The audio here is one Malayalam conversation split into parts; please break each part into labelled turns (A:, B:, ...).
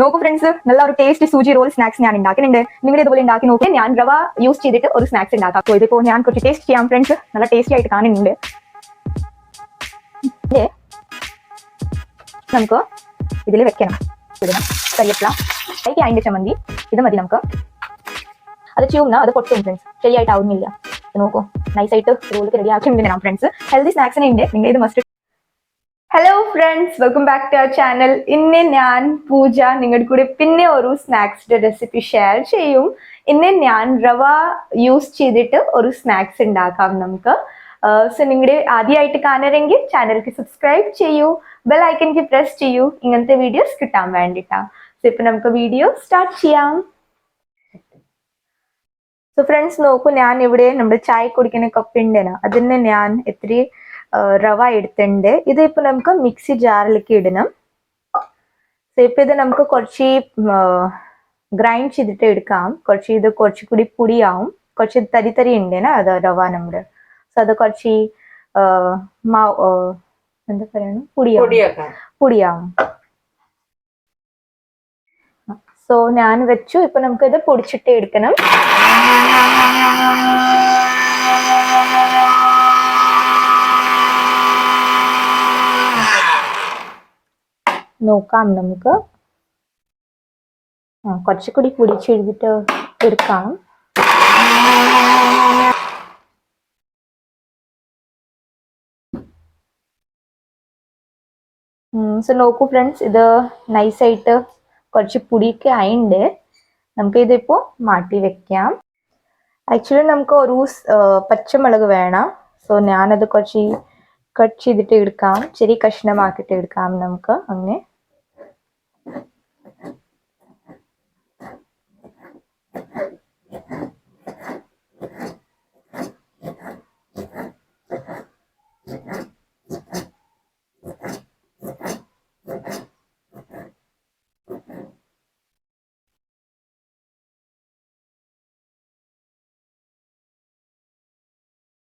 A: നോക്കൂ ഫ്രണ്ട്സ് നല്ല ഒരു ടേസ്റ്റ് സൂചി റോൾ സ്നാക്സ് ഞാൻ ഉണ്ടാക്കുന്നുണ്ട് നിങ്ങൾ ഇതുപോലെ ഉണ്ടാക്കി നോക്കി ഞാൻ റവ യൂസ് ചെയ്തിട്ട് ഒരു സ്നാക്സ് ഉണ്ടാക്കാം. അപ്പോൾ ഇതിപ്പോ ഞാൻ കുറച്ച് ടേസ്റ്റ് ചെയ്യാം ഫ്രണ്ട്സ് നല്ല ടേസ്റ്റി ആയിട്ട് കാണുന്നുണ്ട്. നമുക്ക് ഇതിൽ വെക്കണം. ഇടണം അതിലേക്ക് അതിന്റെ ചമ്മന്തി. ഇത് മതി നമുക്ക്. അത് ചൂമ്ന അത് പൊട്ടും ഫ്രണ്ട്സ് ശരിയായിട്ടാവുന്നില്ല. നോക്കൂ. നൈസായിട്ട് റോളൊക്കെ റെഡി ഞാൻ ഫ്രണ്ട്സ് ഹെൽത്തി സ്നാക്സിനെ ഉണ്ട് നിങ്ങൾ ഇത് must hello friends welcome back to our channel ഇന്ന് ഞാൻ പൂജ നിങ്ങളുടെ കൂടെ പിന്നെ ഒരു സ്നാക്സിന്റെ റെസിപ്പി ഷെയർ ചെയ്യും. ഇന്ന് ഞാൻ റവ യൂസ് ചെയ്തിട്ട് ഒരു സ്നാക്സ് ഉണ്ടാക്കാം നമുക്ക്. സോ നിങ്ങളുടെ ആദ്യമായിട്ട് കാണരുമെങ്കിൽ ചാനൽക്ക് സബ്സ്ക്രൈബ് ചെയ്യൂ. ബെൽ ഐക്കൻക്ക് പ്രസ് ചെയ്യൂ. ഇങ്ങനത്തെ വീഡിയോസ് കിട്ടാൻ വേണ്ടിയിട്ടാണ് സോ ഇപ്പൊ നമുക്ക് വീഡിയോ സ്റ്റാർട്ട് ചെയ്യാം. സോ ഫ്രണ്ട്സ് നോക്കൂ ഞാൻ ഇവിടെ നമ്മുടെ ചായ കുടിക്കുന്ന കപ്പ് ഉണ്ടല്ലോ അതിന് ഞാൻ ആ, റവ എടുത്തിട്ടുണ്ട്. ഇത് ഇപ്പൊ നമുക്ക് മിക്സി ജാറിലേക്ക് ഇടണം. സോ ഇപ്പൊ ഇത് നമുക്ക് കുറച്ച് ഗ്രൈൻഡ് ചെയ്തിട്ട് എടുക്കാം. കുറച്ച് ഇത് കുറച്ച് കൂടി പൊടിയാവും. കുറച്ച് തരി തരി ഉണ്ടേനാ അത് റവ നമ്മുടെ. സോ അത് കുറച്ച് മാവ് എന്താ പറയണം പൊടിയാവും. പൊടിയാവും. സോ ഞാൻ വെച്ചു. ഇപ്പൊ നമുക്ക് ഇത് പൊടിച്ചിട്ട് എടുക്കണം. നോക്കാം നമുക്ക്. ആ കുറച്ചുകൂടി കുടിച്ചെഴുതിട്ട് എടുക്കാം. സോ നോക്കൂ ഫ്രണ്ട്സ് ഇത് നൈസായിട്ട് കുറച്ച് പുടിയൊക്കെ ആയിണ്ട്. നമുക്ക് ഇതിപ്പോ മാറ്റി വെക്കാം. ആക്ച്വലി നമുക്ക് ഒരു പച്ചമുളക് വേണം. സോ ഞാനത് കുറച്ച് കട്ട് ചെയ്തിട്ട് എടുക്കാം. ചെറിയ കഷ്ണമാക്കിയിട്ട് എടുക്കാം നമുക്ക്. അങ്ങനെ.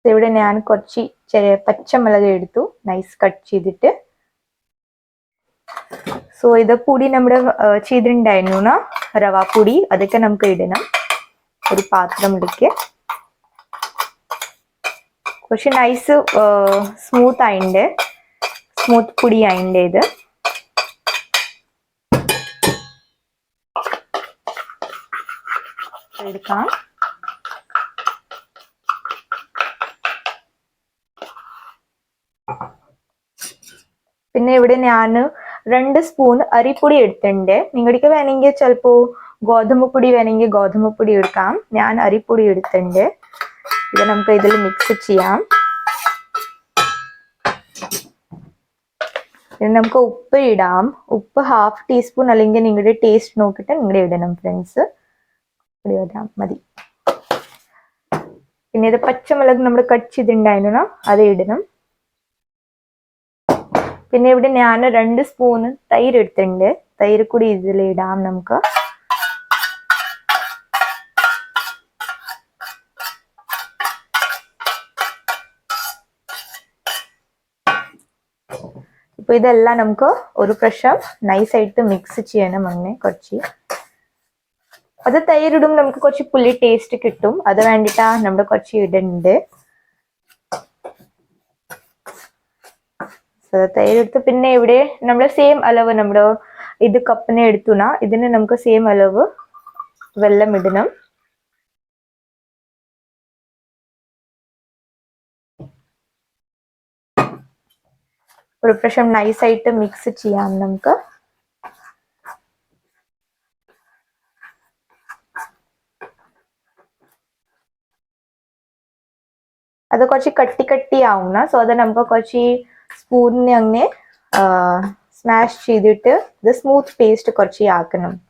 A: ഇവിടെ ഞാൻ കുറച്ച് ചെറിയ പച്ചമുളക് എടുത്തു നൈസ് കട്ട് ചെയ്തിട്ട് സോ ഇത് പൊടി നമ്മുടെ ചെയ്തിട്ടുണ്ടായിരുന്നു? റവ പൊടി അതൊക്കെ നമുക്ക് ഇടണം. ഒരു പാത്രത്തിലേക്ക് കുറച്ച് നൈസ് സ്മൂത്ത് ആയിണ്ട്. സ്മൂത്ത് പൊടി ആയിണ്ട് ഇത്. എടുക്കാം. പിന്നെ ഇവിടെ ഞാൻ രണ്ട് സ്പൂൺ അരിപ്പൊടി എടുത്തിട്ടുണ്ട്. നിങ്ങൾക്ക് വേണമെങ്കിൽ ചിലപ്പോ ഗോതമ്പ് പൊടി വേണമെങ്കിൽ ഗോതമ്പ് പൊടി എടുക്കാം. ഞാൻ അരിപ്പൊടി എടുത്തിട്ടുണ്ട്. ഇത് നമുക്ക് ഇതിൽ മിക്സ് ചെയ്യാം. ഇനി നമുക്ക് ഉപ്പ് ഇടാം. ഉപ്പ് ഹാഫ് ടീസ്പൂൺ അല്ലെങ്കിൽ നിങ്ങളുടെ ടേസ്റ്റ് നോക്കിയിട്ട് നിങ്ങളുടെ ഇടണം ഫ്രണ്ട്സ് ഇടാം. മതി. പിന്നെ ഇത് പച്ചമുളക് നമ്മൾ കട്ട് ചെയ്തിട്ടുണ്ടായിരുന്നു. അത് ഇടണം. പിന്നെ ഇവിടെ ഞാൻ രണ്ട് സ്പൂണ് തൈര് എടുത്തിട്ടുണ്ട്. തൈര് കൂടി ഇതിൽ ഇടാം നമുക്ക്. ഇപ്പൊ ഇതെല്ലാം നമുക്ക് ഒരു പ്രാവശ്യം നൈസായിട്ട് മിക്സ് ചെയ്യണം അങ്ങനെ കുറച്ച്. അത് തൈരിടും നമുക്ക് കുറച്ച് പുളി ടേസ്റ്റ് കിട്ടും. അത് വേണ്ടിട്ടാ നമ്മൾ കുറച്ച് ഇടുന്നുണ്ട് So, തൈരെടുത്ത് പിന്നെ ഇവിടെ നമ്മൾ സെയിം അളവ് നമ്മുടെ ഇത് കപ്പിനെ എടുത്തുന. ഇതിന് നമുക്ക് സെയിം അളവ് വെള്ളം ഇടണം. ഒരു പ്രാവശ്യം നൈസായിട്ട് മിക്സ് ചെയ്യാം നമുക്ക്. അത് കുറച്ച് കട്ടി കട്ടി ആവുന്ന സോ അത് നമുക്ക് കുറച്ച് സ്പൂണിനെ അങ്ങനെ സ്മാഷ് ചെയ്തിട്ട് ഇത് സ്മൂത്ത് പേസ്റ്റ് കുറച്ച് ആക്കണം.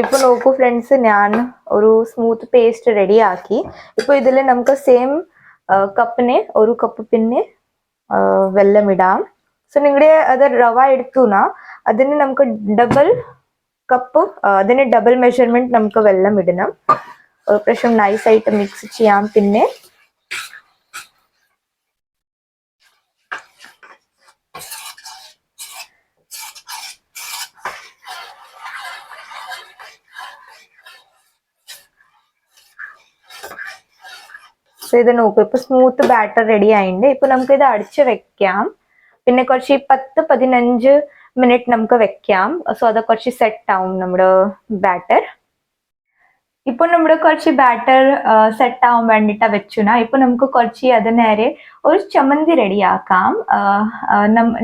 A: ഇപ്പൊ നോക്കൂ ഫ്രണ്ട്സ് ഞാൻ ഒരു സ്മൂത്ത് പേസ്റ്റ് റെഡി ആക്കി. ഇപ്പൊ ഇതിൽ നമുക്ക് സെയിം കപ്പിന് ഒരു കപ്പ് പിന്നെ വെള്ളമിടാം സോ നിങ്ങളുടെ അത് റവ എടുത്തുനാ അതിന് നമുക്ക് ഡബിൾ കപ്പ് അതിന് ഡബിൾ മെഷർമെന്റ് നമുക്ക് വെള്ളം ഇടണം. പ്രാവശ്യം നൈസ് ആയിട്ട് മിക്സ് ചെയ്യാം പിന്നെ. സോ ഇത് നോക്കും ഇപ്പൊ സ്മൂത്ത് ബാറ്റർ റെഡി ആയിട്ടുണ്ട്. ഇപ്പൊ നമുക്ക് ഇത് അടിച്ച് വെക്കാം. പിന്നെ കുറച്ച് പത്ത് പതിനഞ്ച് മിനിറ്റ് നമുക്ക് വെക്കാം. സോ അത് കുറച്ച് സെറ്റ് ആവും നമ്മുടെ ബാറ്റർ ഇപ്പൊ നമ്മുടെ കുറച്ച് ബാറ്റർ സെറ്റ് ആവാൻ വേണ്ടിട്ടാ വെച്ചുന ഇപ്പൊ നമുക്ക് കുറച്ച് അത് നേരെ ഒരു ചമ്മന്തി റെഡിയാക്കാം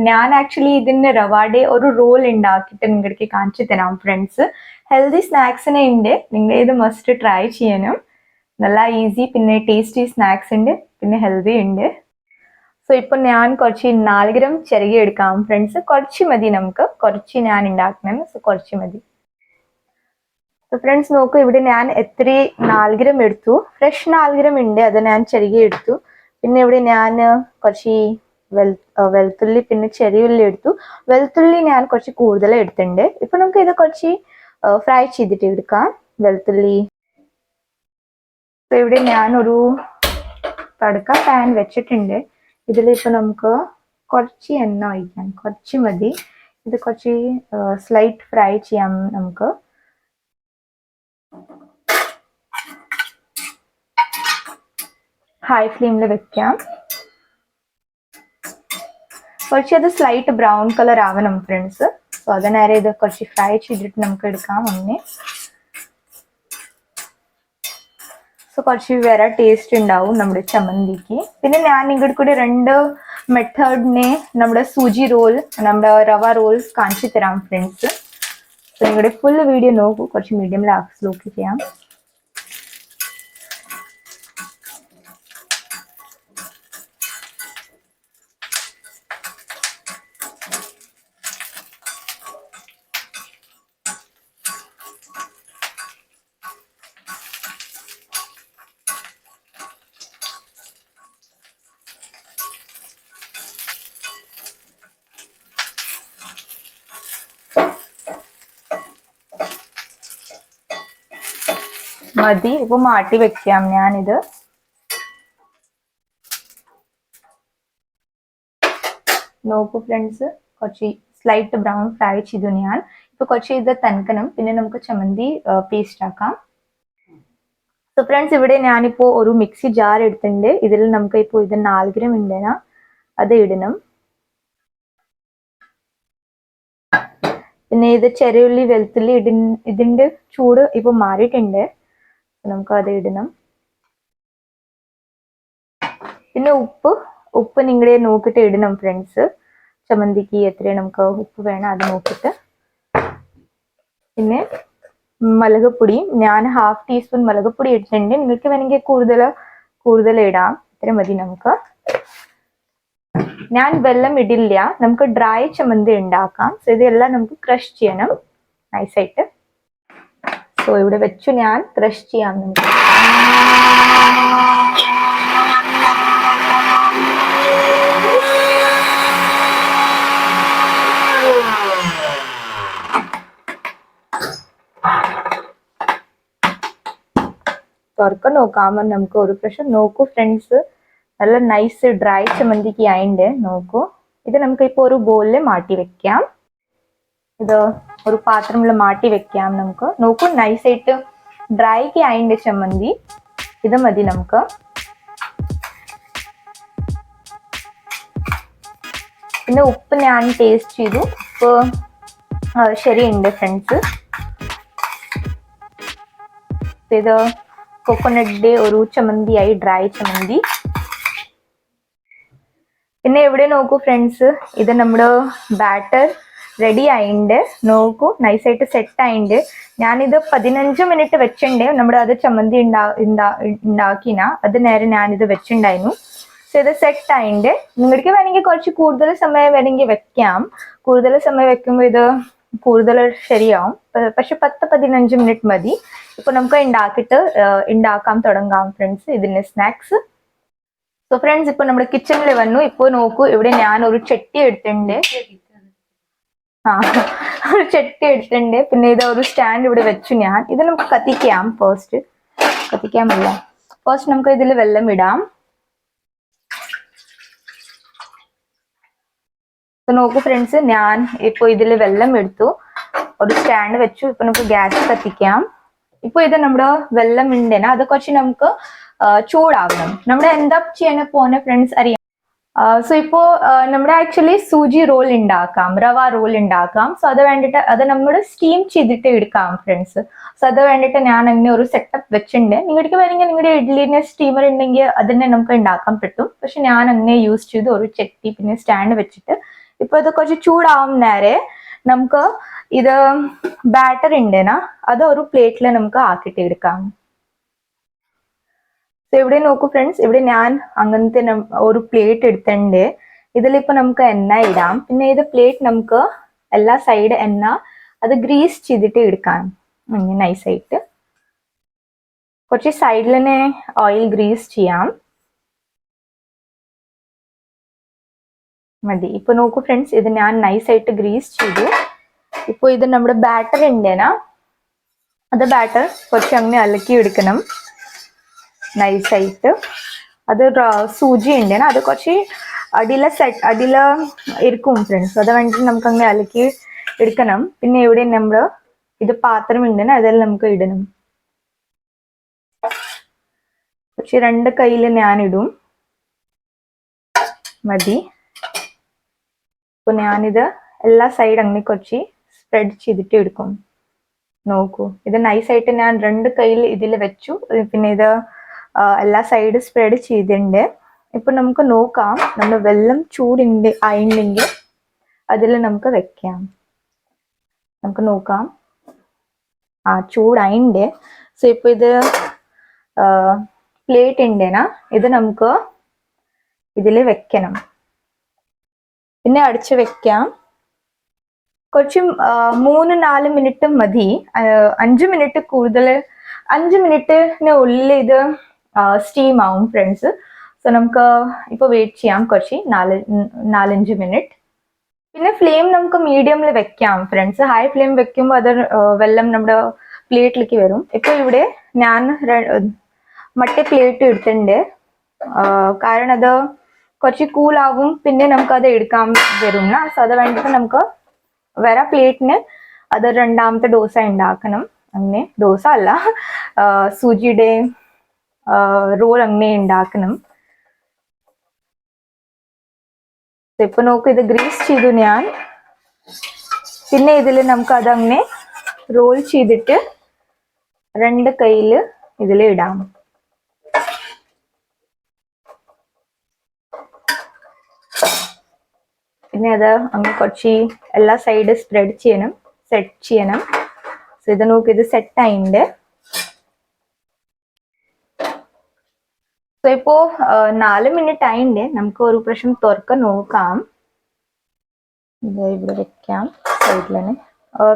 A: ഞാൻ ആക്ച്വലി ഇതിന് റവാടെ ഒരു റോൾ ഉണ്ടാക്കിയിട്ട് നിങ്ങൾക്ക് കാണിച്ചു തരാം ഫ്രണ്ട്സ് ഹെൽത്തി സ്നാക്സിനെ ഉണ്ട് നിങ്ങൾ ഇത് മസ്റ്റ് ട്രൈ ചെയ്യണം നല്ല ഈസി പിന്നെ ടേസ്റ്റി സ്നാക്സ് ഉണ്ട് പിന്നെ ഹെൽത്തി ഉണ്ട്. സോ ഇപ്പൊ ഞാൻ കുറച്ച് നാല് ഗ്രാം ചെറുകി എടുക്കാം ഫ്രണ്ട്സ് കുറച്ച് മതി നമുക്ക്. കുറച്ച് ഞാൻ ഉണ്ടാക്കണം. സോ കുറച്ച് മതി. സോ ഫ്രണ്ട്സ് നോക്കൂ ഇവിടെ ഞാൻ എത്ര നാല് ഗ്രാം എടുത്തു. ഫ്രഷ് നാല് ഗ്രാം ഉണ്ട് അത് ഞാൻ ചെറുകി എടുത്തു. പിന്നെ ഇവിടെ ഞാൻ കുറച്ച് വെളുത്തുള്ളി പിന്നെ ചെറിയുള്ളി എടുത്തു. വെളുത്തുള്ളി ഞാൻ കുറച്ച് കൂടുതൽ എടുത്തിട്ടുണ്ട്. ഇപ്പൊ നമുക്ക് ഇത് കുറച്ച് ഫ്രൈ ചെയ്തിട്ട് എടുക്കാം. വെളുത്തുള്ളി ഇപ്പൊ ഇവിടെ ഞാൻ ഒരു തടുക്ക പാൻ വെച്ചിട്ടുണ്ട്. ഇതിൽ ഇപ്പൊ നമുക്ക് കുറച്ച് എണ്ണ ഒഴിക്കാം. കുറച്ച് മതി. ഇത് കുറച്ച് സ്ലൈറ്റ് ഫ്രൈ ചെയ്യാം നമുക്ക്. ഹൈ ഫ്ലെയിമിൽ വെക്കാം. കുറച്ച് അത് സ്ലൈറ്റ് ബ്രൗൺ കളർ ആവണം ഫ്രണ്ട്സ് സോ അതിനേരെ ഇത് കുറച്ച് ഫ്രൈ ചെയ്തിട്ട് നമുക്ക് എടുക്കാം ഒന്നേ. സോ കുറച്ച് വേറെ ടേസ്റ്റ് ഉണ്ടാവും നമ്മുടെ ചമ്മന്തിക്ക്. പിന്നെ ഞാൻ ഇങ്ങോട്ട് കൂടി രണ്ട് മെത്തേഡിനെ നമ്മുടെ സൂചി റോൾ നമ്മുടെ റവ റോൾസ് കാണിച്ചു തരാം ഫ്രണ്ട്സ് നിങ്ങളുടെ ഫുൾ വീഡിയോ നോക്കൂ. കുറച്ച് മീഡിയം ലാക്സിലോക്ക് ചെയ്യാം. മതി. ഇപ്പൊ മാറ്റി വെക്കാം ഞാനിത്. നോക്കൂ ഫ്രണ്ട്സ് കുറച്ച് സ്ലൈറ്റ് ബ്രൗൺ ഫ്രൈ ചെയ്തു ഞാൻ. ഇപ്പൊ കുറച്ച് ഇത് തനക്കണം പിന്നെ നമുക്ക് ചമ്മന്തി പേസ്റ്റ് ആക്കാം. സോ ഫ്രണ്ട്സ് ഇവിടെ ഞാനിപ്പോ ഒരു മിക്സി ജാർ എടുത്തിട്ടുണ്ട്. ഇതിൽ നമുക്ക് ഇപ്പോൾ ഇത് നാല് ഗ്രാം ഉണ്ടേന അത് ഇടണം. പിന്നെ ഇത് ചെറിയുള്ളി വെളുത്തുള്ളി ഇടി ഇതിന്റെ ചൂട് ഇപ്പൊ മാറിയിട്ടുണ്ട്. നമുക്ക് അത് ഇടണം. പിന്നെ ഉപ്പ് ഉപ്പ് നിങ്ങളെ നോക്കിട്ട് ഇടണം ഫ്രണ്ട്സ് ചമ്മന്തിക്ക് എത്ര നമുക്ക് ഉപ്പ് വേണം അത് നോക്കിട്ട് പിന്നെ മുളകുപൊടി ഞാൻ ഹാഫ് ടീസ്പൂൺ മുളകുപൊടി ഇട്ടിട്ടുണ്ട്. നിങ്ങൾക്ക് വേണമെങ്കിൽ കൂടുതൽ കൂടുതൽ ഇടാം. ഇത്ര മതി നമുക്ക്. ഞാൻ വെള്ളം ഇടില്ല. നമുക്ക് ഡ്രൈ ചമ്മന്തി ഉണ്ടാക്കാം. സോ ഇതെല്ലാം നമുക്ക് ക്രഷ് ചെയ്യണം. നൈസായിട്ട് സോ ഇവിടെ വെച്ചു ഞാൻ ക്രഷ് ചെയ്യാം നമുക്ക് തുറക്ക നമുക്ക് ഒരു പ്രാവശ്യം നോക്കൂ ഫ്രണ്ട്സ് നല്ല നൈസ് ഡ്രൈ ചമ്മന്തിക്ക് ആയിണ്ട്. നോക്കൂ. ഇത് നമുക്ക് ഇപ്പോൾ ഒരു ബോളിൽ മാറ്റി വെക്കാം. ഇത് ഒരു പാത്രത്തിൽ മാറ്റി വെക്കാം നമുക്ക്. നോക്കൂ നൈസായിട്ട് ഡ്രൈ ആയിണ്ട് ചമ്മന്തി. ഇത് മതി നമുക്ക്. പിന്നെ ഉപ്പ് ഞാൻ ടേസ്റ്റ് ചെയ്തു. ഉപ്പ് ശരിയുണ്ട് ഫ്രണ്ട്സ് ഇത് കൊക്കോനട്ടിന്റെ ഒരു ചമ്മന്തിയായി ഡ്രൈ ചമ്മന്തി. പിന്നെ എവിടെ നോക്കൂ ഫ്രണ്ട്സ് ഇത് നമ്മുടെ ബാറ്റർ റെഡി ആയിണ്ട് നോക്കൂ നൈസായിട്ട് സെറ്റ് ആയിണ്ട് ഞാനിത് പതിനഞ്ച് മിനിറ്റ് വെച്ചിണ്ട്. നമ്മുടെ അത് ചമ്മന്തി ഉണ്ടാ ഉണ്ടാ- ഉണ്ടാക്കിന അത് നേരെ ഞാനിത് വെച്ചിണ്ടായിരുന്നു. സോ ഇത് സെറ്റ് ആയിണ്ട് നിങ്ങൾക്ക് വേണമെങ്കിൽ കുറച്ച് കൂടുതൽ സമയം വേണമെങ്കിൽ വെക്കാം. കൂടുതൽ സമയം വെക്കുമ്പോൾ ഇത് കൂടുതൽ ശരിയാവും. പക്ഷെ പത്ത് പതിനഞ്ച് മിനിറ്റ് മതി. ഇപ്പൊ നമുക്ക് ഉണ്ടാക്കിയിട്ട് ഉണ്ടാക്കാൻ തുടങ്ങാം ഫ്രണ്ട്സ്. ഇതിന്റെ സ്നാക്സ്. സോ ഫ്രണ്ട്സ് ഇപ്പൊ നമ്മുടെ കിച്ചണിൽ വന്നു. ഇപ്പൊ നോക്കൂ ഇവിടെ ഞാൻ ഒരു ചട്ടി എടുത്തിട്ടുണ്ട് ആ ഒരു ചട്ടി എടുത്തിട്ടുണ്ട്. പിന്നെ ഇത് ഒരു സ്റ്റാൻഡ് ഇവിടെ വെച്ചു ഞാൻ. ഇത് നമുക്ക് കത്തിക്കാം ഫസ്റ്റ് കത്തിക്കാമല്ല ഫസ്റ്റ് നമുക്ക് ഇതിൽ വെള്ളം ഇടാം. നോക്കൂ ഫ്രണ്ട്സ് ഞാൻ ഇപ്പൊ ഇതിൽ വെള്ളം എടുത്തു. ഒരു സ്റ്റാൻഡ് വെച്ചു. ഇപ്പൊ നമുക്ക് ഗ്യാസ് കത്തിക്കാം. ഇപ്പൊ ഇത് നമ്മുടെ വെള്ളം ഉണ്ടെന്നാ. അത് കുറച്ച് നമുക്ക് ചൂടാവണം. നമ്മുടെ എന്താ ചെയ്യാൻ പോകുന്ന ഫ്രണ്ട്സ് അറിയാം? സോ ഇപ്പോ നമ്മുടെ ആക്ച്വലി സൂചി റോൾ ഉണ്ടാക്കാം റവ റോൾ ഉണ്ടാക്കാം സോ അത് വേണ്ടിട്ട് അത് നമ്മൾ സ്റ്റീം ചെയ്തിട്ട് എടുക്കാം ഫ്രണ്ട്സ് സോ അത് വേണ്ടിട്ട് ഞാൻ അങ്ങനെ ഒരു സെറ്റപ്പ് വെച്ചിട്ടുണ്ട് നിങ്ങൾക്ക് വേണമെങ്കിൽ നിങ്ങളുടെ ഇഡ്ലിന്റെ സ്റ്റീമർ ഉണ്ടെങ്കിൽ അതിനെ നമുക്ക് ഉണ്ടാക്കാൻ പറ്റും. പക്ഷെ ഞാൻ അങ്ങനെ യൂസ് ചെയ്ത് ഒരു ചട്ടി പിന്നെ സ്റ്റാൻഡ് വെച്ചിട്ട് ഇപ്പൊ ഇത് കുറച്ച് ചൂടാവും നേരെ. നമുക്ക് ഇത് ബാറ്റർ ഉണ്ടേനാ അത് ഒരു പ്ലേറ്റിൽ നമുക്ക് ആക്കിയിട്ട് എടുക്കാം. സോ ഇവിടെ നോക്കൂ ഫ്രണ്ട്സ് ഇവിടെ ഞാൻ അങ്ങനത്തെ ഒരു പ്ലേറ്റ് എടുത്തിട്ടുണ്ട്. ഇതിലിപ്പോ നമുക്ക് എണ്ണ ഇടാം. പിന്നെ ഇത് പ്ലേറ്റ് നമുക്ക് എല്ലാ സൈഡ് എണ്ണ അത് ഗ്രീസ് ചെയ്തിട്ട് എടുക്കാം. ഇങ്ങനെ നൈസായിട്ട് കുറച്ച് സൈഡിൽ തന്നെ ഓയിൽ ഗ്രീസ് ചെയ്യാം. മതി. ഇപ്പൊ നോക്കൂ ഫ്രണ്ട്സ് ഇത് ഞാൻ നൈസായിട്ട് ഗ്രീസ് ചെയ്തു. ഇപ്പൊ ഇത് നമ്മുടെ ബാറ്റർ ഉണ്ടേനാ അത് ബാറ്റർ കുറച്ച് അങ്ങനെ അലക്കി എടുക്കണം നൈസായിട്ട്. അത് സൂചി ഉണ്ട്. അത് കുറച്ച് അടിയിലെ സെറ്റ് അടിയില ഇരിക്കും ഫ്രണ്ട്സ് അത് വേണ്ടിട്ട് നമുക്ക് അങ്ങനെ അലക്കി എടുക്കണം. പിന്നെ ഇവിടെ നമ്മൾ ഇത് പാത്രം ഉണ്ട് അതെല്ലാം നമുക്ക് ഇടണം. പക്ഷെ രണ്ട് കയ്യിൽ ഞാനിടും. മതി. അപ്പൊ ഞാനിത് എല്ലാ സൈഡ് അങ്ങനെ കുറച്ച് സ്പ്രെഡ് ചെയ്തിട്ട് എടുക്കും. നോക്കൂ. ഇത് നൈസായിട്ട് ഞാൻ രണ്ട് കയ്യിൽ ഇതിൽ വെച്ചു. പിന്നെ ഇത് എല്ലാ സൈഡ് സ്പ്രെഡ് ചെയ്തിട്ടുണ്ട് ഇപ്പൊ നമുക്ക് നോക്കാം. നമ്മൾ വെള്ളം ചൂടുണ്ട് ആയിട്ടുണ്ടെങ്കിൽ അതിൽ നമുക്ക് വെക്കാം. നമുക്ക് നോക്കാം. ആ ചൂടായിണ്ട് സോ ഇപ്പൊ ഇത് പ്ലേറ്റ് ഉണ്ടേനാ ഇത് നമുക്ക് ഇതിൽ വെക്കണം. പിന്നെ അടിച്ച് വെക്കാം. കുറച്ച് മൂന്ന് നാല് മിനിറ്റ് മതി. അഞ്ച് മിനിറ്റ് കൂടുതൽ അഞ്ച് മിനിറ്റിന് ഉള്ളിൽ ഇത് സ്റ്റീം ആവും ഫ്രണ്ട്സ് സോ നമുക്ക് ഇപ്പോൾ വെയിറ്റ് ചെയ്യാം കുറച്ച് നാല് നാലഞ്ച് മിനിറ്റ് പിന്നെ ഫ്ലെയിം നമുക്ക് മീഡിയമിൽ വെക്കാം ഫ്രണ്ട്സ് ഹൈ ഫ്ലെയിം വെക്കുമ്പോൾ അത് വെള്ളം നമ്മുടെ പ്ലേറ്റിലേക്ക് വരും. ഇപ്പോൾ ഇവിടെ ഞാൻ മറ്റേ പ്ലേറ്റ് എടുത്തിട്ടുണ്ട്. കാരണം അത് കുറച്ച് കൂളാകും പിന്നെ നമുക്ക് അത് എടുക്കാൻ വരും സോ അത് വേണ്ടിയിട്ട് നമുക്ക് വേറെ പ്ലേറ്റിന് അത് രണ്ടാമത്തെ ദോശ ഉണ്ടാക്കണം. അങ്ങനെ ദോശ അല്ല സൂചിയുടെ റോൾ അങ്ങനെ ഉണ്ടാക്കണം ഇപ്പൊ നോക്ക് ഇത് ഗ്രീസ് ചെയ്തു ഞാൻ. പിന്നെ ഇതിൽ നമുക്ക് അതങ്ങനെ റോൾ ചെയ്തിട്ട് രണ്ട് കയ്യിൽ ഇതിൽ ഇടാം. പിന്നെ അത് അങ്ങ് കുറച്ച് എല്ലാ സൈഡ് സ്പ്രെഡ് ചെയ്യണം സെറ്റ് ചെയ്യണം. സോ ഇത് നോക്കി ഇത് സെറ്റ് ആയിണ്ട്. സോ ഇപ്പോ നാല് മിനിറ്റ് ആയിണ്ട്. നമുക്ക് ഒരു പ്രാവശ്യം തുറക്ക നോക്കാം. ഇവിടെ വെക്കാം സൈഡിൽ തന്നെ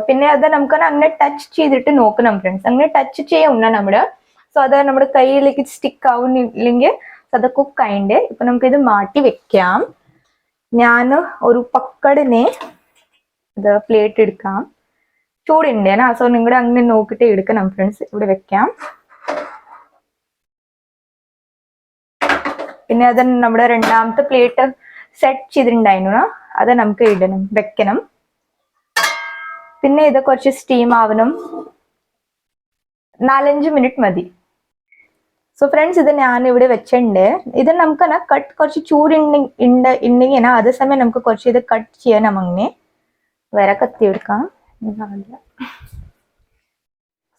A: പിന്നെ അത് നമുക്ക് അങ്ങനെ ടച്ച് ചെയ്തിട്ട് നോക്കണം ഫ്രണ്ട്സ് അങ്ങനെ ടച്ച് ചെയ്യുന്ന നമ്മുടെ. സോ അത് നമ്മുടെ കയ്യിലേക്ക് സ്റ്റിക്ക് ആവുന്നില്ലെങ്കിൽ അത് കുക്ക് ആയിണ്ട്. ഇപ്പൊ നമുക്ക് ഇത് മാറ്റി വെക്കാം. ഞാൻ ഒരു പക്കടിനെ ഇത് പ്ലേറ്റ് എടുക്കാം. ചൂടുണ്ട് സോ നിങ്ങളുടെ അങ്ങനെ നോക്കിയിട്ട് എടുക്കണം ഫ്രണ്ട്സ് ഇവിടെ വെക്കാം. പിന്നെ അത് നമ്മുടെ രണ്ടാമത്തെ പ്ലേറ്റ് സെറ്റ് ചെയ്തിട്ടുണ്ടായിരുന്നു. അത് നമുക്ക് ഇടണം വെക്കണം. പിന്നെ ഇത് കുറച്ച് സ്റ്റീം ആവണം. നാലഞ്ച് മിനിറ്റ് മതി. സോ ഫ്രണ്ട്സ് ഇത് ഞാൻ ഇവിടെ വെച്ചിട്ടുണ്ട്. ഇത് നമുക്ക് കട്ട് കുറച്ച് ചൂട് ഉണ്ട് ഉണ്ടെങ്കിൽ അതേ സമയം നമുക്ക് കുറച്ച് ഇത് കട്ട് ചെയ്യണം അങ്ങനെ വേറെ കത്തി എടുക്കാം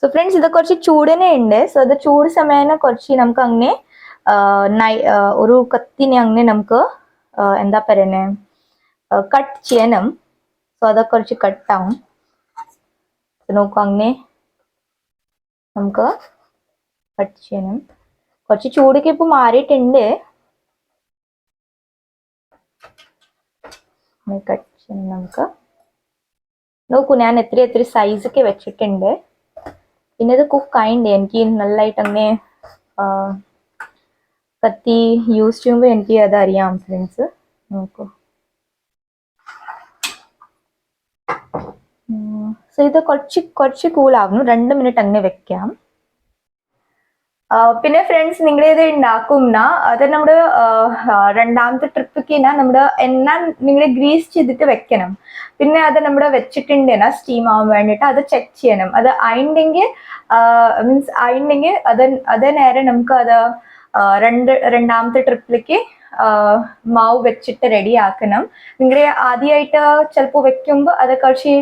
A: സോ ഫ്രണ്ട്സ് ഇത് കുറച്ച് ചൂടിനെ ഉണ്ട് സോ അത് ചൂട് സമയം കുറച്ച് നമുക്ക് അങ്ങനെ ഒരു കത്തിനെ അങ്ങനെ നമുക്ക് എന്താ പറയുന്നത് കട്ട് ചെയ്യണം. സോ അതൊക്കെ കുറച്ച് കട്ടാവും നോക്കൂ അങ്ങനെ നമുക്ക് കട്ട് ചെയ്യണം. കുറച്ച് ചൂടൊക്കെ ഇപ്പൊ മാറിയിട്ടുണ്ട്. കട്ട് ചെയ്യണം നമുക്ക്. നോക്കൂ ഞാൻ എത്ര എത്ര സൈസൊക്കെ വെച്ചിട്ടുണ്ട്. പിന്നെ ഇത് കുക്കായിണ്ട് എനിക്ക് നല്ലതായിട്ട് അങ്ങനെ കത്തി യൂസ് ചെയ്യുമ്പോൾ എനിക്ക് അതറിയാം ഫ്രണ്ട്സ് നോക്കൂ. സോ ഇത് കുറച്ച് കുറച്ച് കൂളാകുന്നു രണ്ട് മിനിറ്റ് അങ്ങനെ വെക്കാം. പിന്നെ ഫ്രണ്ട്സ് നിങ്ങൾ ഇത് ഉണ്ടാക്കുന്ന അത് നമ്മുടെ രണ്ടാമത്തെ ട്രിപ്പിക്ക് നമ്മുടെ എണ്ണ നിങ്ങൾ ഗ്രീസ് ചെയ്തിട്ട് വെക്കണം. പിന്നെ അത് നമ്മുടെ വെച്ചിട്ടുണ്ട് സ്റ്റീം ആവാൻ വേണ്ടിയിട്ട് അത് ചെക്ക് ചെയ്യണം. അത് അയിണ്ടെങ്കിൽ മീൻസ് അയിണ്ടെങ്കിൽ അത് അതേ നേരം നമുക്ക് അത് രണ്ട് രണ്ടാമത്തെ ട്രിപ്പിലേക്ക് മാവ് വെച്ചിട്ട് റെഡി ആക്കണം നിങ്ങൾ ആദ്യമായിട്ട് ചിലപ്പോൾ വെക്കുമ്പോൾ അത് കുറച്ച്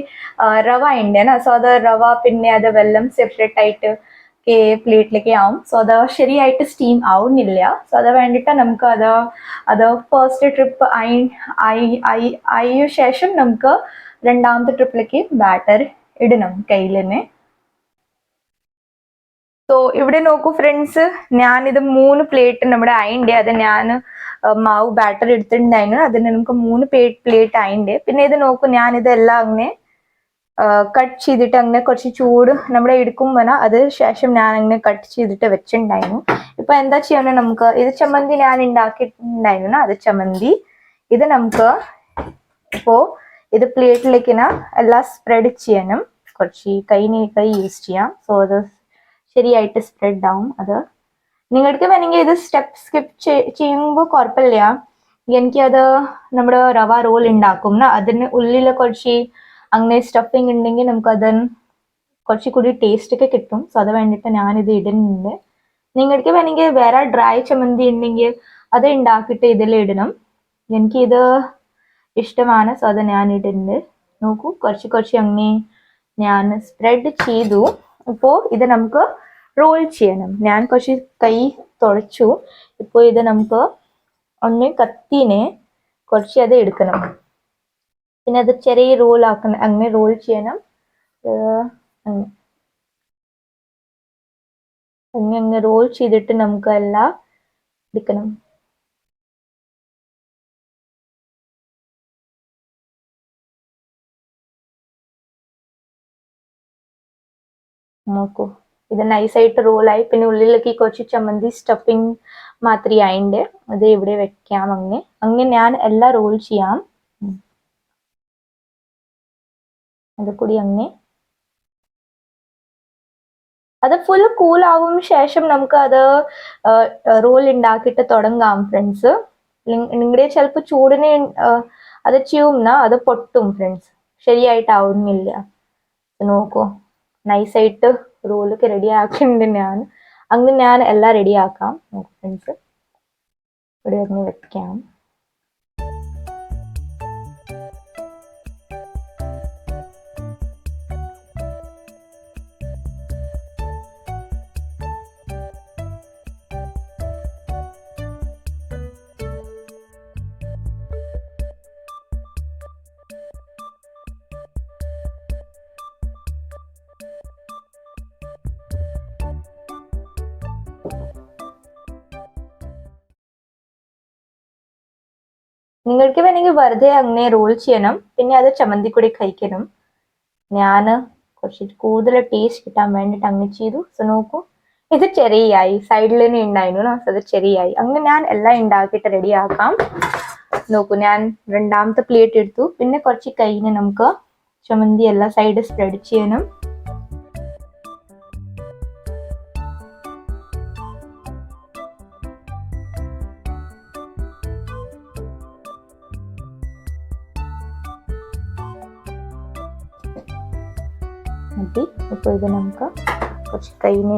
A: റവ ഉണ്ടേന സോ അത് റവ പിന്നെ അത് വെള്ളം സെപ്പറേറ്റ് ആയിട്ട് പ്ലേറ്റിലേക്ക് ആവും. സോ അത് ശരിയായിട്ട് സ്റ്റീം ആവുന്നില്ല. സോ അത് വേണ്ടിയിട്ട് നമുക്ക് അത് അത് ഫസ്റ്റ് ട്രിപ്പ് ഐ ഐ ആയ ശേഷം നമുക്ക് രണ്ടാമത്തെ ട്രിപ്പിലേക്ക് ബാറ്റർ ഇടണം കയ്യിൽ തന്നെ സോ ഇവിടെ നോക്കൂ ഫ്രണ്ട്സ് ഞാനിത് മൂന്ന് പ്ലേറ്റ് നമ്മുടെ ആയിണ്ട് അത് ഞാൻ മാവ് ബാറ്റർ എടുത്തിട്ടുണ്ടായിരുന്നു. അതിന് നമുക്ക് മൂന്ന് പ്ലേറ്റ് ആയിണ്ട് പിന്നെ ഇത് നോക്കൂ ഞാനിതെല്ലാം അങ്ങനെ കട്ട് ചെയ്തിട്ട് അങ്ങനെ കുറച്ച് ചൂട് നമ്മുടെ എടുക്കുമ്പോൾ അത് ശേഷം ഞാൻ അങ്ങനെ കട്ട് ചെയ്തിട്ട് വെച്ചിട്ടുണ്ടായിരുന്നു. ഇപ്പൊ എന്താ ചെയ്യണം നമുക്ക്? ഇത് ചമ്മന്തി ഞാൻ ഉണ്ടാക്കിയിട്ടുണ്ടായിരുന്നു അത് ചമ്മന്തി. ഇത് നമുക്ക് ഇപ്പോ ഇത് പ്ലേറ്റിലേക്ക് എല്ലാം സ്പ്രെഡ് ചെയ്യണം. കുറച്ച് കൈ കൈ യൂസ് ചെയ്യാം. സോ അത് ശരിയായിട്ട് സ്പ്രെഡ് ആവും അത്. നിങ്ങൾക്ക് വേണമെങ്കിൽ ഇത് സ്റ്റെപ്പ് സ്കിപ്പ് ചെയ്യുമ്പോൾ കുഴപ്പമില്ല. എനിക്കത് നമ്മുടെ റവ റോൾ ഉണ്ടാക്കും. അതിന് ഉള്ളിൽ കുറച്ച് അങ്ങനെ സ്റ്റഫിങ് ഉണ്ടെങ്കിൽ നമുക്ക് അതിന് കുറച്ച് കൂടി ടേസ്റ്റ് ഒക്കെ കിട്ടും. സോ അത് വേണ്ടിയിട്ട് ഞാനിത് ഇടുന്നുണ്ട്. നിങ്ങൾക്ക് വേണമെങ്കിൽ വേറെ ഡ്രൈ ചമ്മന്തി ഉണ്ടെങ്കിൽ അത് ഉണ്ടാക്കിയിട്ട് ഇതിൽ ഇടണം. എനിക്കിത് ഇഷ്ടമാണ്. സോ അത് ഞാൻ ഇടുന്നുണ്ട്. നോക്കൂ കുറച്ച് കുറച്ച് അങ്ങനെ ഞാൻ സ്പ്രെഡ് ചെയ്തു. ഇപ്പോൾ ഇത് നമുക്ക് റോൾ ചെയ്യണം. ഞാൻ കുറച്ച് കൈ തുളച്ചു ഇപ്പോൾ ഇത് നമുക്ക് ഒന്ന് കത്തിനെ കുറച്ച് അത് എടുക്കണം. പിന്നെ അത് ചെറിയ റോൾ ആക്കണം. അങ്ങനെ റോൾ ചെയ്യണം. അങ്ങനെ. അങ്ങനെ അങ്ങ് റോൾ ചെയ്തിട്ട് നമുക്ക് എല്ലാം എടുക്കണം. നോക്കൂ. ഇത് നൈസായിട്ട് റോളായി പിന്നെ ഉള്ളിലേക്ക് കുറച്ച് ചമ്മന്തി സ്റ്റഫിങ് മാത്രമേ ആയിണ്ട്. അത് ഇവിടെ വെക്കാം അങ്ങനെ അങ്ങനെ ഞാൻ എല്ലാം റോൾ ചെയ്യാം. അത് കൂടി അങ്ങനെ അത് ഫുൾ കൂൾ ആവും ശേഷം നമുക്ക് അത് റോൾ ഉണ്ടാക്കിയിട്ട് തുടങ്ങാം ഫ്രണ്ട്സ് നിങ്ങളുടെ ചിലപ്പോൾ ചൂടിന് അത് ചെയ്യുന്ന അത് പൊട്ടും ഫ്രണ്ട്സ് ശരിയായിട്ടാവുന്നില്ല. നോക്കൂ. നൈസായിട്ട് റോളൊക്കെ റെഡി ആക്കുന്നുണ്ട് ഞാൻ. അങ്ങനെ ഞാൻ എല്ലാം റെഡി ആക്കാം ഫ്രണ്ട്സ് ഇവിടെ ഒന്ന് വെക്കാം. നിങ്ങൾക്ക് വേണമെങ്കിൽ വെറുതെ അങ്ങനെ റോൾ ചെയ്യണം. പിന്നെ അത് ചമ്മന്തി കൂടി കഴിക്കണം. ഞാൻ കുറച്ച് കൂടുതൽ ടേസ്റ്റ് കിട്ടാൻ വേണ്ടിട്ട് അങ്ങനെ ചെയ്തു. സോ നോക്കൂ. ഇത് ചെറിയായി. സൈഡിൽ തന്നെ ഉണ്ടായിരുന്നു. സോ അത് ചെറിയായി. അങ്ങനെ ഞാൻ എല്ലാം ഉണ്ടാക്കിയിട്ട് റെഡി ആക്കാം. നോക്കൂ ഞാൻ രണ്ടാമത്തെ പ്ലേറ്റ് എടുത്തു. പിന്നെ കുറച്ച് കഴിഞ്ഞ് നമുക്ക് ചമ്മന്തി എല്ലാ സൈഡ് സ്പ്രെഡ് ചെയ്യണം. മതി ഇപ്പോൾ ഇത് നമുക്ക് കുറച്ച് കൈനെ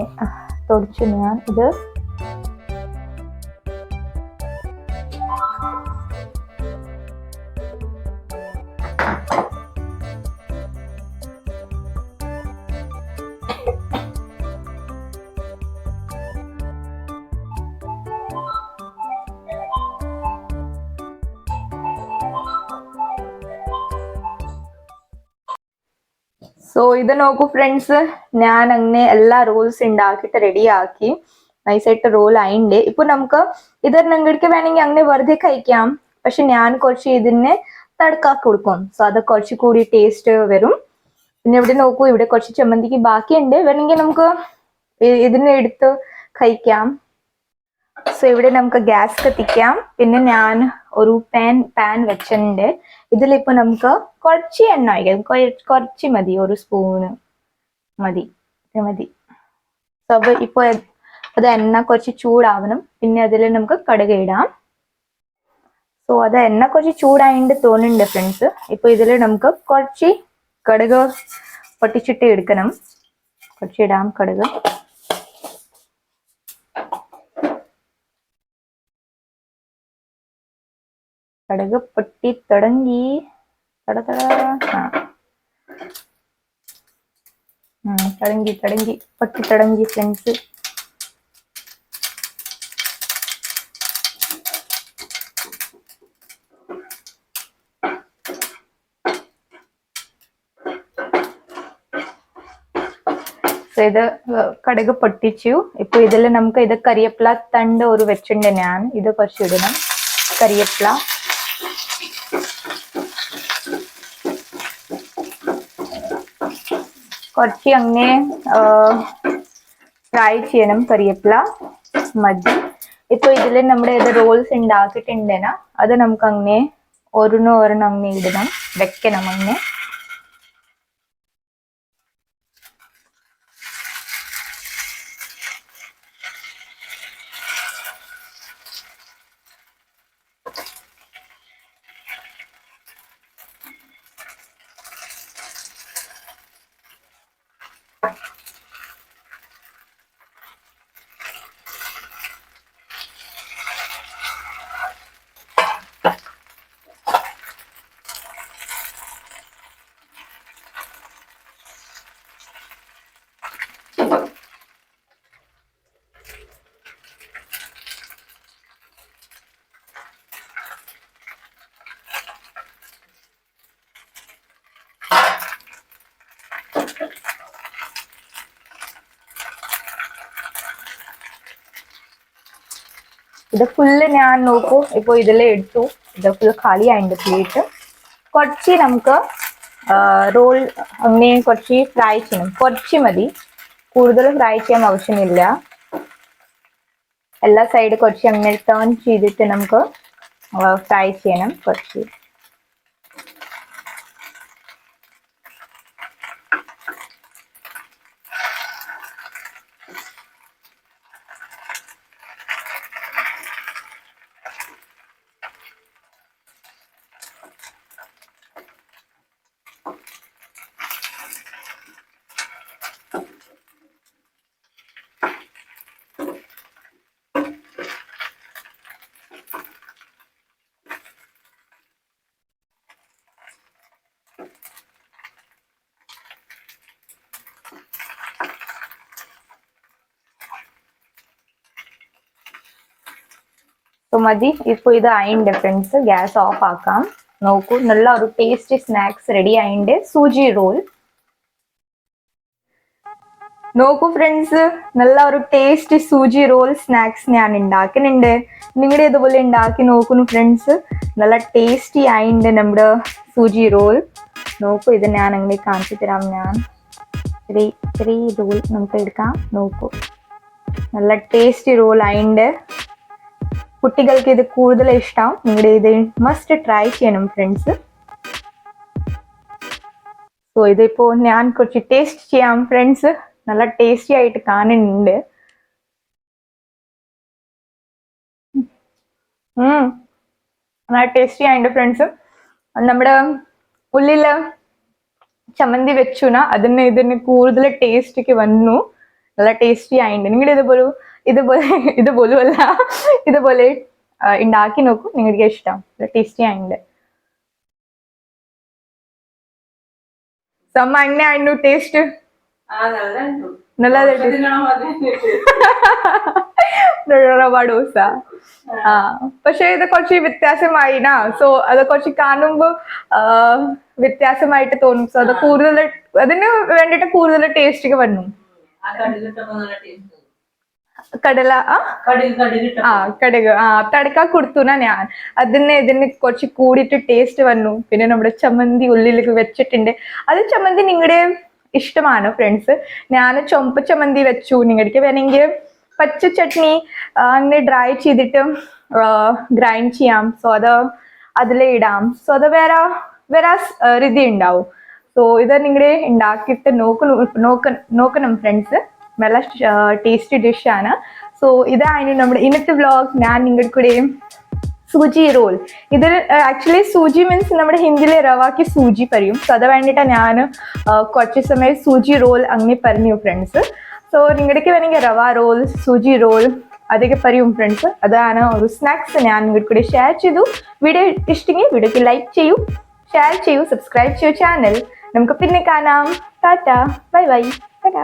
A: തുടച്ചു ഞാൻ ഇത് ഇത് നോക്കൂ ഫ്രണ്ട്സ് ഞാൻ അങ്ങനെ എല്ലാ റോൾസ് ഉണ്ടാക്കിയിട്ട് ആക്കി. നൈസായിട്ട് റോൾ ആയിണ്ട്. ഇപ്പൊ നമുക്ക് ഇത് നിങ്ങൾക്ക് വേണമെങ്കിൽ അങ്ങനെ വെറുതെ കഴിക്കാം. പക്ഷെ ഞാൻ കുറച്ച് ഇതിനെ തടുക്കാക്കി കൊടുക്കും. സോ അത് കുറച്ച് കൂടി ടേസ്റ്റ് വരും. പിന്നെ ഇവിടെ നോക്കൂ ഇവിടെ കുറച്ച് ചമ്മന്തിക്ക് ബാക്കിയുണ്ട്. വേണമെങ്കിൽ നമുക്ക് ഇതിനെ എടുത്ത് കഴിക്കാം. സോ ഇവിടെ നമുക്ക് ഗ്യാസ് കത്തിക്കാം. പിന്നെ ഞാൻ ഒരു പാൻ പാൻ വെച്ചിട്ടുണ്ട്. ഇതിലിപ്പോ നമുക്ക് കുറച്ച് എണ്ണ ഒഴിക്കാം. കുറച്ച് മതി. ഒരു സ്പൂണ് മതി. മതി. സോ അപ്പൊ ഇപ്പൊ അത് എണ്ണ കുറച്ച് ചൂടാവണം. പിന്നെ അതിൽ നമുക്ക് കടുക് ഇടാം. സോ അത് എണ്ണ കുറച്ച് ചൂടായിട്ട് തോന്നുന്നുണ്ട് ഫ്രണ്ട്സ് ഇപ്പൊ ഇതിൽ നമുക്ക് കുറച്ച് കടുക് പൊട്ടിച്ചിട്ട് എടുക്കണം. കുറച്ച് ഇടാം കടുക്. കടുക് പൊട്ടി തുടങ്ങി തട തട ആ ഉം, തുടങ്ങി തുടങ്ങി പൊട്ടി തുടങ്ങി ഫ്രണ്ട്സ് സോ ഇത് കടുക് പൊട്ടിച്ചു ഇപ്പൊ ഇതിൽ നമുക്ക് ഇത് കരിയപ്പില തണ്ട് ഒരു വെച്ചിട്ടുണ്ട് ഞാൻ ഇത് കുറച്ച് ഇടണം കരിയപ്പില കുറച്ച് അങ്ങനെ ഫ്രൈ ചെയ്യണം കരിയപ്പില മതി ഇപ്പൊ ഇതിൽ നമ്മുടെ ഇത് റോൾസ് ഉണ്ടാക്കിയിട്ടുണ്ടെന്നാ. അത് നമുക്ക് അങ്ങനെ ഒരെണ്ണം ഒരെണ്ണം അങ്ങനെ ഇടണം. വെക്കണം അങ്ങനെ Thank you. ഇത് ഫുള്ള് ഞാൻ നോക്കൂ. ഇപ്പൊ ഇതിൽ ഇട്ടു. ഇത് ഫുൾ കളി ആയിട്ട് പ്ലേറ്റ് കുറച്ച് നമുക്ക് റോൾ അങ്ങനെ കുറച്ച് ഫ്രൈ ചെയ്യണം. കുറച്ച് മതി. കൂടുതൽ ഫ്രൈ ചെയ്യാൻ ആവശ്യമില്ല. എല്ലാ സൈഡ് കുറച്ച് അങ്ങനെ ടേൺ ചെയ്തിട്ട് നമുക്ക് ഫ്രൈ ചെയ്യണം. കുറച്ച്. സോ മതി. ഇപ്പൊ ഇത് ആയിണ്ട് ഫ്രണ്ട്സ് ഗ്യാസ് ഓഫ് ആക്കാം. നോക്കൂ. നല്ല ഒരു ടേസ്റ്റി സ്നാക്സ് റെഡി ആയിണ്ട്. സൂചി റോൾ നോക്കൂ ഫ്രണ്ട്സ് നല്ല ഒരു ടേസ്റ്റ് സൂചി റോൾ സ്നാക്സ് ഞാൻ ഉണ്ടാക്കുന്നുണ്ട് നിങ്ങളുടെ ഇതുപോലെ ഉണ്ടാക്കി നോക്കുന്നു ഫ്രണ്ട്സ് നല്ല ടേസ്റ്റി ആയിണ്ട് നമ്മുടെ സൂചി റോൾ നോക്കൂ ഇത് ഞാൻ അങ്ങനെ കാണിച്ചു തരാം ഞാൻ. ചെറിയ ചെറിയ റോൾ നമുക്ക് എടുക്കാം. നോക്കൂ. നല്ല ടേസ്റ്റി റോൾ ആയിണ്ട്. കുട്ടികൾക്ക് ഇത് കൂടുതൽ ഇഷ്ടമാവും നിങ്ങളുടെ ഇത് മസ്റ്റ് ട്രൈ ചെയ്യണം ഫ്രണ്ട്സ് സോ ഇതിപ്പോ ഞാൻ കുറച്ച് ടേസ്റ്റ് ചെയ്യാം ഫ്രണ്ട്സ് നല്ല ടേസ്റ്റി ആയിട്ട് കാണുന്നുണ്ട്. നല്ല ടേസ്റ്റി ആയിട്ട് ഫ്രണ്ട്സ് നമ്മുടെ ഉള്ളിൽ ചമ്മന്തി വെച്ചുന അതിന് ഇതിന് കൂടുതൽ ടേസ്റ്റിക്ക് വന്നു. നല്ല ടേസ്റ്റി ആയിട്ട് നിങ്ങളുടെ ഇതുപോലെ ഇതുപോലെ ഇതുപോലുമല്ല. ഇതുപോലെ ഉണ്ടാക്കി നോക്കൂ. നിങ്ങൾക്ക് ഇഷ്ടം. ടേസ്റ്റി ആയിട്ട് സമ്മ അങ്ങനെ ആയിരുന്നു ടേസ്റ്റ് റവ ഡോസ ആ പക്ഷെ ഇത് കുറച്ച് വ്യത്യാസമായി നാ സോ അത് കുറച്ച് കാണുമ്പോ വ്യത്യാസമായിട്ട് തോന്നും. സോ അത് കൂടുതൽ അതിന് വേണ്ടിട്ട് കൂടുതൽ ടേസ്റ്റ് വന്നു
B: ആ കടലിട്ടപ്പോ നല്ല ടേസ്റ്റ്
A: കടല ആ?
B: കടുക്
A: ആ തടക്ക കൊടുത്തുന ഞാൻ. അതിന് ഇതിന് കുറച്ച് കൂടിയിട്ട് ടേസ്റ്റ് വന്നു. പിന്നെ നമ്മുടെ ചമ്മന്തി ഉള്ളിലേക്ക് വെച്ചിട്ടുണ്ട്. അത് ചമ്മന്തി നിങ്ങളുടെ ഇഷ്ടമാണ് ഫ്രണ്ട്സ് ഞാൻ ചുമപ്പ് ചമ്മന്തി വെച്ചു. നിങ്ങൾക്ക് വേണമെങ്കിൽ പച്ച ചട്നി അങ്ങനെ ഡ്രൈ ചെയ്തിട്ട് ഗ്രൈൻഡ് ചെയ്യാം. സോ അത് അതിൽ ഇടാം. സോ അത് വേറെ വേറെ രീതി ഉണ്ടാവും. സോ ഇത് നിങ്ങളുടെ ഉണ്ടാക്കിയിട്ട് നോക്കണം നോക്ക നോക്കണം ഫ്രണ്ട്സ് നല്ല ടേസ്റ്റി ഡിഷാണ് സോ ഇതായിരുന്നു നമ്മുടെ ഇന്നത്തെ വ്ലോഗ് ഞാൻ നിങ്ങളുടെ കൂടെയും സൂചി റോൾ. ഇതിൽ ആക്ച്വലി സൂചി മീൻസ് നമ്മുടെ ഹിന്ദിയിലെ റവാക്ക് സൂചി പറയും. സോ അത് വേണ്ടിയിട്ടാണ് ഞാൻ കുറച്ച് സമയം സൂചി റോൾ അങ്ങനെ പറഞ്ഞു ഫ്രണ്ട്സ് സോ നിങ്ങളുടെക്ക് വേണമെങ്കിൽ റവ റോൾ സൂചി റോൾ അതൊക്കെ പറയും ഫ്രണ്ട്സ് അതാണ് ഒരു സ്നാക്സ് ഞാൻ നിങ്ങളുടെ കൂടെ ഷെയർ ചെയ്തു. വീഡിയോ ഇഷ്ടമെങ്കിൽ വീഡിയോക്ക് ലൈക്ക് ചെയ്യൂ ഷെയർ ചെയ്യൂ സബ്സ്ക്രൈബ് ചെയ്യൂ ചാനൽ നമുക്ക് പിന്നെ കാണാം. Tata bye bye Tata